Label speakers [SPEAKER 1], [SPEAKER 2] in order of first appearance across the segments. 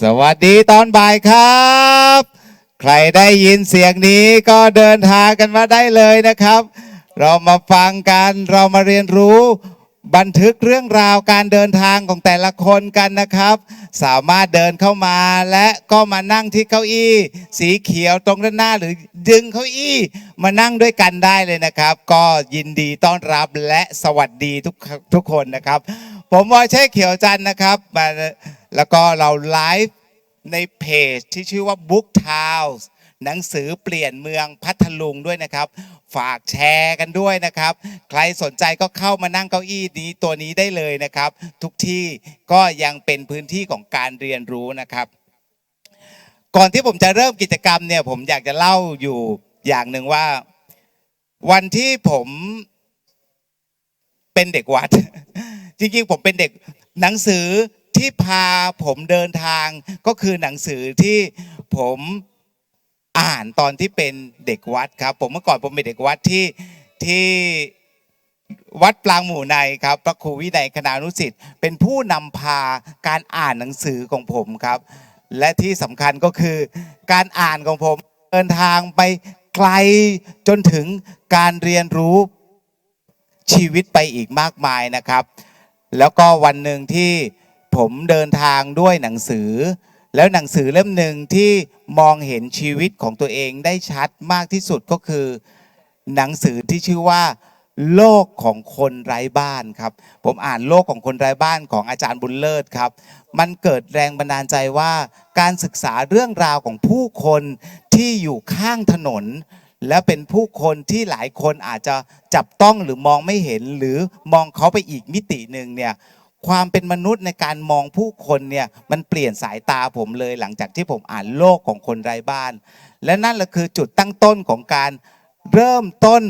[SPEAKER 1] สวัสดีตอนบ่ายครับ ใครได้ยินเสียงนี้ก็เดินทางกันมาได้เลยนะครับ เรามาฟังกันเรามาเรียนรู้บันทึกเรื่องราวการเดินทางของแต่ละคนกันนะครับ สามารถเดินเข้ามาและก็มานั่งที่เก้าอี้ สีเขียวตรงด้านหน้าหรือดึงเก้าอี้ มานั่งด้วยกันได้เลยนะครับ ก็ยินดีต้อนรับและสวัสดีทุกทุกคนนะครับ ผมวอยเช่เขียวจันนะครับมา แล้วก็เราไลฟ์ในเพจที่ชื่อว่า Book Towns หนังสือเปลี่ยนเมืองพัทลุงด้วยนะครับ ฝากแชร์กันด้วยนะครับ ใครสนใจก็เข้ามานั่งเก้าอี้นี้ตัวนี้ได้เลยนะครับ ทุกที่ก็ยังเป็นพื้นที่ของการเรียนรู้นะครับ ก่อนที่ผมจะเริ่มกิจกรรมเนี่ยผมอยากจะเล่าอยู่อย่างหนึ่งว่า วันที่ผมเป็นเด็กวัด จริงๆผมเป็นเด็กหนังสือ ที่พาผมเดินทางก็คือหนังสือที่ผมอ่านตอนที่เป็นเด็กวัดครับ ผมเมื่อก่อนผมเป็นเด็กวัดที่ที่วัดปลางหมู่ในครับ พระครูวินัยคณานุสิทธิ์เป็นผู้นำพาการอ่านหนังสือของผมครับ และที่สำคัญก็คือการอ่านของผมเดินทางไปไกลจนถึงการเรียนรู้ชีวิตไปอีกมากมายนะครับ แล้วก็วันหนึ่งที่ ผมเดินทางด้วยหนังสือ แล้วหนังสือเล่มหนึ่งที่มองเห็นชีวิตของตัวเองได้ชัดมากที่สุดก็คือ หนังสือที่ชื่อว่า โลกของคนไร้บ้านครับ ผมอ่านโลกของคนไร้บ้านของอาจารย์บุญเลิศครับ มันเกิดแรงบันดาลใจว่าการศึกษาเรื่องราวของผู้คนที่อยู่ข้างถนนและเป็นผู้คนที่หลายคนอาจจะจับต้องหรือมองไม่เห็นหรือมองเขาไปอีกมิติหนึ่งเนี่ย ความเป็นมนุษย์ในการมองผู้คนเนี่ยมันเปลี่ยนสายตาผมเลยหลังจากที่ผมอ่านโลกของคนไร้บ้าน และนั่นแหละคือจุดตั้งต้นของการเริ่มต้น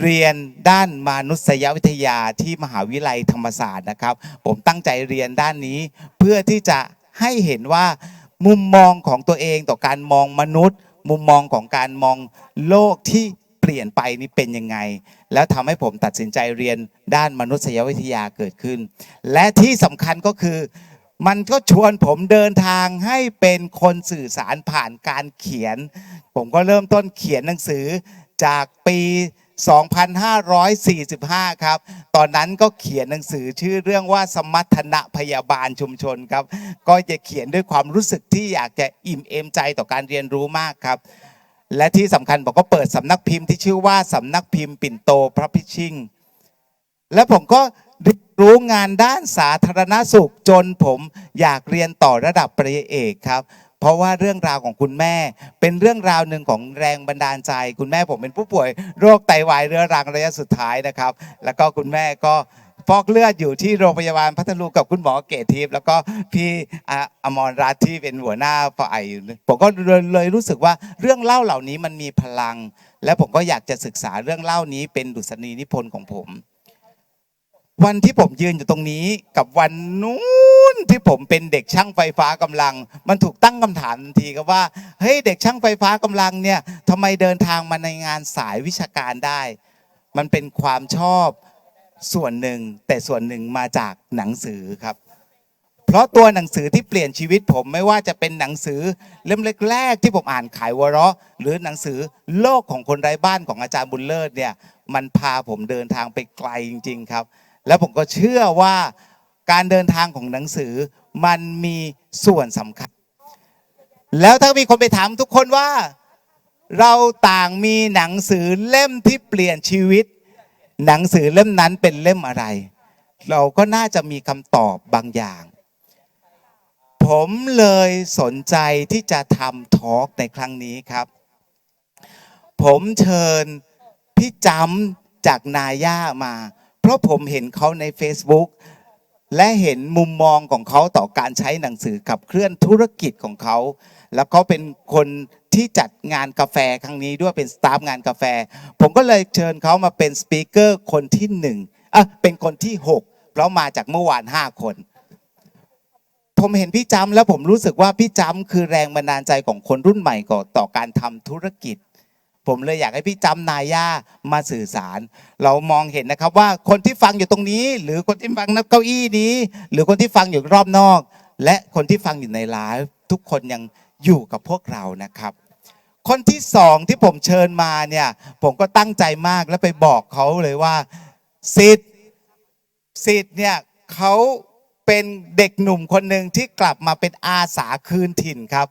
[SPEAKER 1] เรียนด้านมนุษยวิทยาที่มหาวิทยาลัยธรรมศาสตร์นะครับ ผมตั้งใจเรียนด้านนี้ เพื่อที่จะให้เห็นว่ามุมมองของตัวเองต่อการมองมนุษย์ มุมมองของการมองโลกที่ เปลี่ยนไปนี่เป็นยังไง แล้วทำให้ผมตัดสินใจเรียนด้านมนุษยวิทยาเกิดขึ้น และที่สำคัญก็คือมันก็ชวนผมเดินทางให้เป็นคนสื่อสารผ่านการเขียน ผมก็เริ่มต้นเขียนหนังสือจากปี 2545 ครับ ตอนนั้นก็เขียนหนังสือชื่อเรื่องว่าสมรรถนะพยาบาลชุมชนครับ ก็จะเขียนด้วยความรู้สึกที่อยากจะอิ่มเอมใจต่อการเรียนรู้มากครับ และที่สำคัญผมก็เปิดสำนักพิมพ์ที่ชื่อว่าสำนักพิมพ์ปิ่นโตพระพิชิงและผมก็เรียนรู้งานด้านสาธารณสุขจนผมอยากเรียนต่อระดับปริญญาเอกครับ เพราะว่าเรื่องราวของคุณแม่ เป็นเรื่องราวหนึ่งของแรงบันดาลใจ คุณแม่ผมเป็นผู้ป่วย โรคไตวายเรื้อรังระยะสุดท้ายนะครับ แล้วก็คุณแม่ก็ ฟอกเลือดอยู่ที่โรงพยาบาลพัทลุงกับคุณหมอเกตทิพย์แล้วก็พี่อมรรัตน์ที่เป็นหัวหน้าฝ่ายผมก็เลยรู้สึกว่าเรื่องเล่าเหล่านี้มันมีพลัง และผมก็อยากจะศึกษาเรื่องเล่านี้เป็นดุษณีนิพนธ์ของผม วันที่ผมยืนอยู่ตรงนี้กับวันนู้นที่ผมเป็นเด็กช่างไฟฟ้ากำลัง มันถูกตั้งคำถามทันทีครับว่าเฮ้ยเด็กช่างไฟฟ้ากำลังเนี่ยทำไมเดินทางมาในงานสายวิชาการได้ มันเป็นความชอบ ส่วนหนึ่งแต่ส่วนหนึ่งมาจากหนังสือครับ เพราะตัวหนังสือที่เปลี่ยนชีวิตผมไม่ว่าจะเป็นหนังสือเล่มแรกๆที่ผมอ่านขายวเราะ หรือหนังสือโลกของคนไร้บ้านของอาจารย์บุญเลิศเนี่ยมันพาผมเดินทางไปไกลจริง ๆครับ แล้วผมก็เชื่อว่าการเดินทางของหนังสือมันมีส่วนสำคัญ แล้วถ้ามีคนไปถามทุกคนว่า เราต่างมีหนังสือเล่มที่เปลี่ยนชีวิต หนังสือเล่มนั้นเป็นเล่มอะไร เราก็น่าจะมีคำตอบบางอย่าง ผมเลยสนใจที่จะทำทอล์กในครั้งนี้ครับ ผมเชิญพี่จำจากนาย่ามา เพราะผมเห็นเขาใน Facebook และเห็นมุมมองของเขาต่อการใช้หนังสือขับเคลื่อนธุรกิจของเขา แล้วเขาเป็นคน ที่จัดงานกาแฟครั้งนี้ด้วยเป็นสตาฟงานกาแฟ ผมก็เลยเชิญเขามาเป็นสปีกเกอร์คนที่หนึ่งอะเป็นคนที่หกเพราะมาจากเมื่อวานห้าคน ผมเห็นพี่จำแล้วผมรู้สึกว่าพี่จำคือแรงบันดาลใจของคนรุ่นใหม่ก่อต่อการทำธุรกิจ ผมเลยอยากให้พี่จำนายามาสื่อสาร เรามองเห็นนะครับว่าคนที่ฟังอยู่ตรงนี้ หรือคนที่ฟังนับเก้าอี้นี้ หรือคนที่ฟังอยู่รอบนอก และคนที่ฟังอยู่ในไลฟ์ทุกคนยังอยู่กับพวกเรานะครับ คนที่สองที่ผมเชิญมาเนี่ยผมก็ตั้งใจมากแล้วไปบอกเขาเลยว่าสิทธิ์สิทธิ์เนี่ยเขาเป็นเด็กหนุ่มคนหนึ่งที่กลับมาเป็นอาสาคืนถิ่นครับ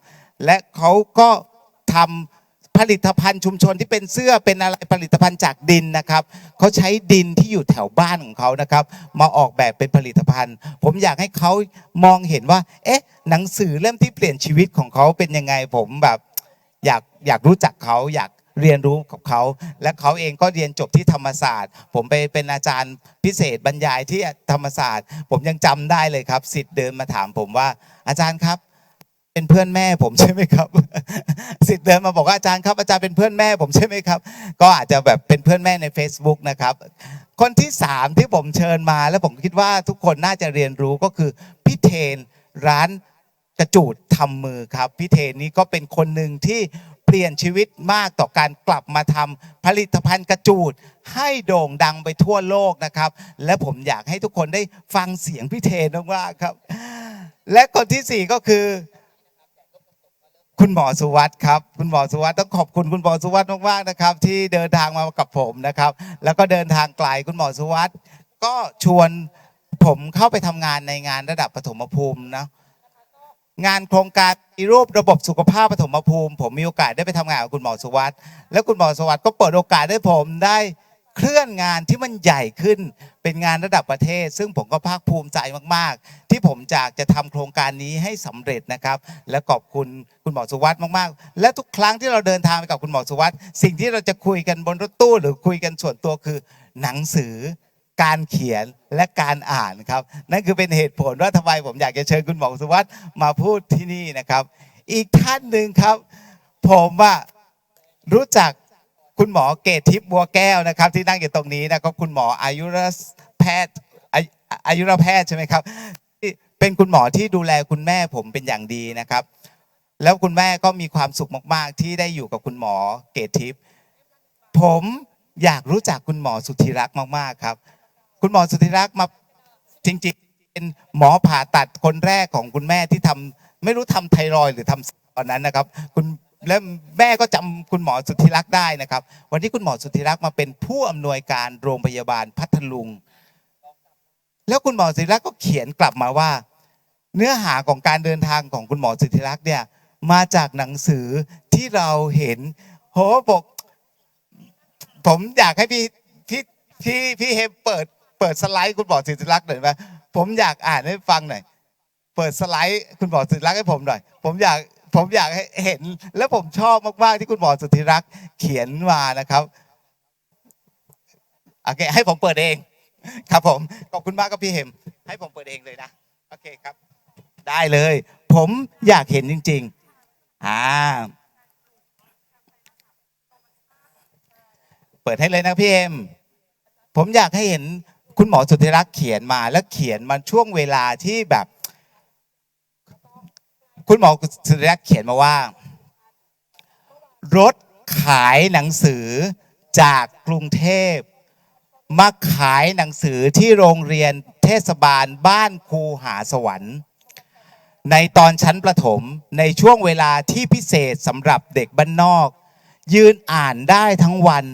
[SPEAKER 1] และเขาก็ทำผลิตภัณฑ์ชุมชนที่เป็นเสื้อเป็นอะไรผลิตภัณฑ์จากดินนะครับเขาใช้ดินที่อยู่แถวบ้านของเขานะครับ มาออกแบบเป็นผลิตภัณฑ์ ผมอยากให้เขามองเห็นว่า เอ๊ะ หนังสือเล่มที่เปลี่ยนชีวิตของเขาเป็นยังไงผมแบบ อยากอยากรู้จักเขาอยากเรียนรู้กับเขา และเขาเองก็เรียนจบที่ธรรมศาสตร์ ผมไปเป็นอาจารย์พิเศษบรรยายที่ธรรมศาสตร์ ผมยังจำได้เลยครับสิทธิ์เดินมาถามผมว่าอาจารย์ครับ เป็นเพื่อนแม่ผมใช่ไหมครับสิทธิ์เดินมาบอกว่าอาจารย์ครับอาจารย์เป็นเพื่อนแม่ผมใช่ไหมครับ ก็อาจจะแบบเป็นเพื่อนแม่ใน Facebook นะครับคนที่สามที่ผมเชิญมา แล้วผมคิดว่าทุกคนน่าจะเรียนรู้ก็คือพี่เทนร้าน กระจูดทำมือครับพี่เทนนี้ก็เป็นคนหนึ่งที่เปลี่ยนชีวิตมากต่อการกลับมาทำผลิตภัณฑ์กระจูดให้โด่งดังไปทั่วโลกนะครับ และผมอยากให้ทุกคนได้ฟังเสียงพี่เทนมากครับ และคนที่สี่ก็คือ คุณหมอสุวัสด์ครับ คุณหมอสุวัสด์ต้องขอบคุณคุณหมอสุวัสด์มากๆนะครับ ที่เดินทางมากับผมนะครับ แล้วก็เดินทางไกลคุณหมอสุวัสด์ก็ชวนผมเข้าไปทำงานในงานระดับปฐมภูมินะ งานโครงการปฏิรูประบบสุขภาพปฐมภูมิ ผมมีโอกาสได้ไปทำงานกับคุณหมอสุวัสด์แล้วคุณหมอสุวัสด์ก็เปิดโอกาสให้ผมได้เคลื่อนงานที่มันใหญ่ขึ้นเป็นงานระดับประเทศ ซึ่งผมก็ภาคภูมิใจมาก ๆ ที่ผมจากจะทำโครงการนี้ให้สำเร็จนะครับ และขอบคุณคุณหมอสุวัสด์มาก ๆ และทุกครั้งที่เราเดินทางไปกับคุณหมอสุวัสด์สิ่งที่เราจะคุยกันบนรถตู้หรือคุยกันส่วนตัวคือหนังสือ การเขียนและการอ่านครับ นั่นคือเป็นเหตุผลว่าทำไมผมอยากจะเชิญคุณหมอสุวัสด์มาพูดที่นี่นะครับ อีกท่านหนึ่งครับ ผมว่ารู้จักคุณหมอเกตทิพย์บัวแก้วนะครับ ที่นั่งอยู่ตรงนี้นะครับคุณหมออายุรแพทย์อายุรแพทย์ใช่ไหมครับที่เป็นคุณหมอที่ดูแลคุณแม่ผมเป็นอย่างดีนะครับ แล้วคุณแม่ก็มีความสุขมาก ๆ ที่ได้อยู่กับคุณหมอเกตทิพย์ผมอยากรู้จักคุณหมอสุธิรักษ์มาก ๆ ครับ คุณหมอสุธิรักษ์มาจริงๆเป็นหมอผ่าตัดคนแรกของคุณแม่ที่ทำไม่รู้ทำไทรอยด์หรือทำตอนนั้นนะครับ คุณและแม่ก็จำคุณหมอสุธิรักษ์ได้นะครับ วันนี้คุณหมอสุธิรักษ์มาเป็นผู้อำนวยการโรงพยาบาลพัทลุง แล้วคุณหมอสุธิรักษ์ก็เขียนกลับมาว่า เนื้อหาของการเดินทางของคุณหมอสุธิรักษ์เนี่ยมาจากหนังสือที่เราเห็นโหผมผมอยากให้พี่พี่พี่พี่เฮมเปิด ปิดสไลด์คุณหมอสุธิรักษ์หน่อยไหมผมอยากอ่านให้ฟังหน่อย เปิดสไลด์คุณหมอสุธิรักษ์ให้ผมหน่อย ผมอยากผมอยากให้เห็น และผมชอบมากๆที่คุณหมอสุธิรักษ์เขียนมานะครับโอเคให้ผมเปิดเอง ครับผมขอบคุณมากครับพี่เฮมให้ผมเปิดเองเลยนะโอเคครับ ได้เลย ผมอยากเห็นจริง ๆอ่าเปิดให้เลยนะพี่เอ็มผมอยากให้เห็น คุณหมอสุธิรักษ์เขียนมาแล้วเขียนมาช่วงเวลาที่แบบ คุณหมอสุธิรักษ์เขียนมาว่า รถขายหนังสือจากกรุงเทพมาขายหนังสือที่โรงเรียนเทศบาลบ้านครูหาสวรรค์ ในตอนชั้นประถมในช่วงเวลาที่พิเศษสำหรับเด็กบ้านนอก ยืนอ่านได้ทั้งวัน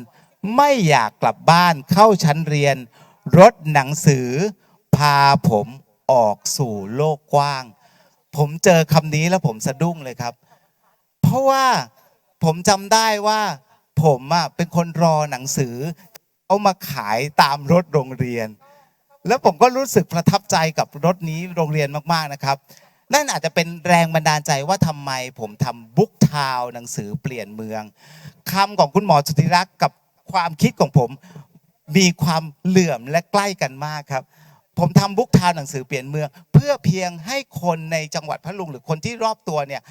[SPEAKER 1] ไม่อยากกลับบ้านเข้าชั้นเรียน รถหนังสือ พาผมออกสู่โลกกว้าง ผมเจอคำนี้แล้วผมสะดุ้งเลยครับ เพราะว่าผมจำได้ว่า ผมอะเป็นคนรอหนังสือเอามาขายตามรถโรงเรียน แล้วผมก็รู้สึกประทับใจกับรถนี้โรงเรียนมากๆนะครับ นั่นอาจจะเป็นแรงบันดาลใจว่าทำไมผมทำบุ๊กทาวหนังสือเปลี่ยนเมืองคำของคุณหมอสุธิรักษ์กับความคิดของผม มีความเหลื่อมและใกล้กันมากครับ ผมทำบุ๊กทาวหนังสือเปลี่ยนเมือง เพื่อเพียงให้คนในจังหวัดพัทลุงหรือคนที่รอบตัวเนี่ย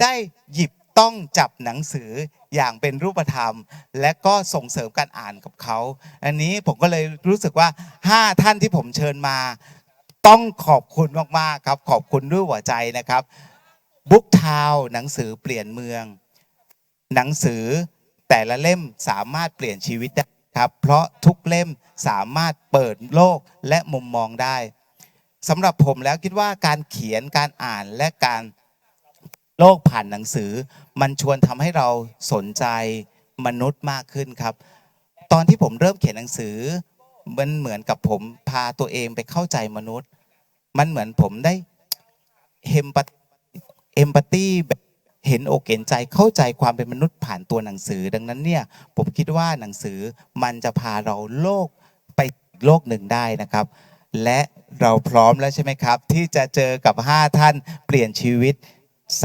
[SPEAKER 1] ได้หยิบต้องจับหนังสืออย่างเป็นรูปธรรม และก็ส่งเสริมการอ่านกับเขา อันนี้ผมก็เลยรู้สึกว่า 5 ท่านที่ผมเชิญมา ต้องขอบคุณมากๆครับ ขอบคุณด้วยหัวใจนะครับบุ๊กทาวหนังสือเปลี่ยนเมือง หนังสือแต่ละเล่มสามารถเปลี่ยนชีวิตได้ ครับ เพราะทุกเล่มสามารถเปิดโลกและมุมมองได้สำหรับผมแล้วคิดว่าการเขียนการอ่านและการโลกผ่านหนังสือ มันชวนทำให้เราสนใจมนุษย์มากขึ้นครับ ตอนที่ผมเริ่มเขียนหนังสือ มันเหมือนกับผมพาตัวเองไปเข้าใจมนุษย์ มันเหมือนผมได้เฮมปเอมพัตตีแบบ เห็นอกเห็นใจเข้าใจความเป็นมนุษย์ผ่านตัวหนังสือ ดังนั้นเนี่ยผมคิดว่าหนังสือมันจะพาเราโลกไปโลกหนึ่งได้นะครับ และเราพร้อมแล้วใช่ไหมครับ ที่จะเจอกับ 5 ท่านเปลี่ยนชีวิต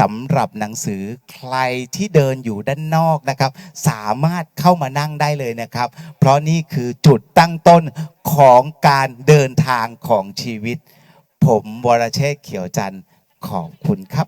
[SPEAKER 1] สำหรับหนังสือใครที่เดินอยู่ด้านนอกนะครับ สามารถเข้ามานั่งได้เลยนะครับ เพราะนี่คือจุดตั้งต้นของการเดินทางของชีวิต ผมวรเชษเขียวจันทร์ขอบคุณครับ